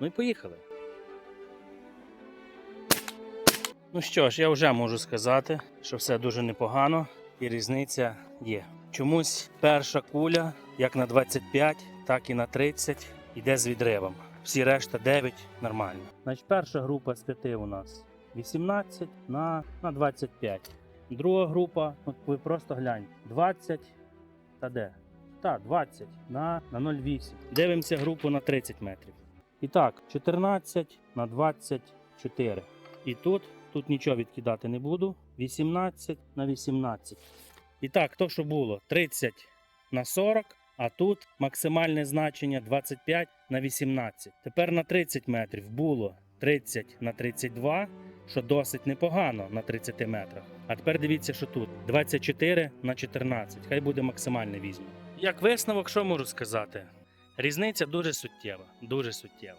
Ну і поїхали. Ну що ж, я вже можу сказати, що все дуже непогано і різниця є. Чомусь перша куля, як на 25, так і на 30, йде з відривом. Всі решта 9 нормально. Значить, перша група з 5 у нас 18 на, на 25. Друга група, от ви просто гляньте, 20 та де? Так, 20 на, на 0,8. Дивимося групу на 30 метрів. І так, 14 на 24. І тут, тут нічого відкидати не буду. 18 на 18. І так, то, що було 30 на 40, а тут максимальне значення 25 на 18. Тепер на 30 метрів було 30 на 32, що досить непогано на 30 метрах. А тепер дивіться, що тут 24 на 14. Хай буде максимальне візьму. Як висновок, що можу сказати? Різниця дуже суттєва, дуже суттєва.